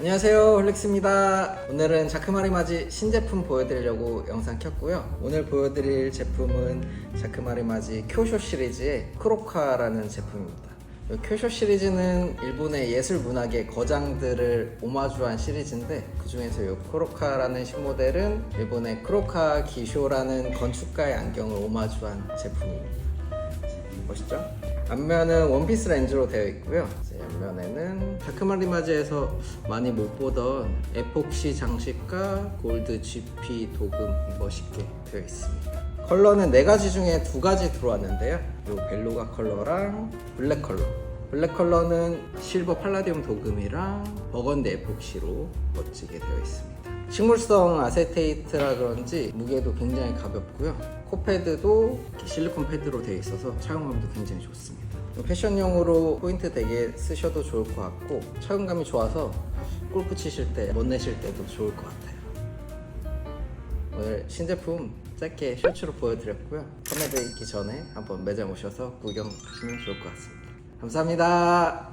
안녕하세요 홀릭스입니다. 오늘은 자크마리마지 신제품 보여드리려고 영상 켰고요. 오늘 보여드릴 제품은 자크마리마지 쿄쇼 시리즈의 크로카라는 제품입니다. 이 쿄쇼 시리즈는 일본의 예술 문학의 거장들을 오마주한 시리즈인데 그 중에서 이 크로카라는 신모델은 일본의 크로카 기쇼라는 건축가의 안경을 오마주한 제품입니다. 멋있죠? 앞면은 원피스 렌즈로 되어 있고요. 옆면에는 다크마리마즈에서 많이 못 보던 에폭시 장식과 골드 GP 도금 멋있게 되어 있습니다. 컬러는 네 가지 중에 두 가지 들어왔는데요. 요 벨루가 컬러랑 블랙 컬러. 블랙 컬러는 실버 팔라디움 도금이랑 버건디 에폭시로 멋지게 되어 있습니다. 식물성 아세테이트라 그런지 무게도 굉장히 가볍고요. 코패드도 실리콘 패드로 되어 있어서 착용감도 굉장히 좋습니다. 패션용으로 포인트 되게 쓰셔도 좋을 것 같고 착용감이 좋아서 골프 치실 때 못 내실 때도 좋을 것 같아요. 오늘 신제품 짧게 쇼츠로 보여드렸고요. 판매되기 전에 한번 매장 오셔서 구경하시면 좋을 것 같습니다. 감사합니다.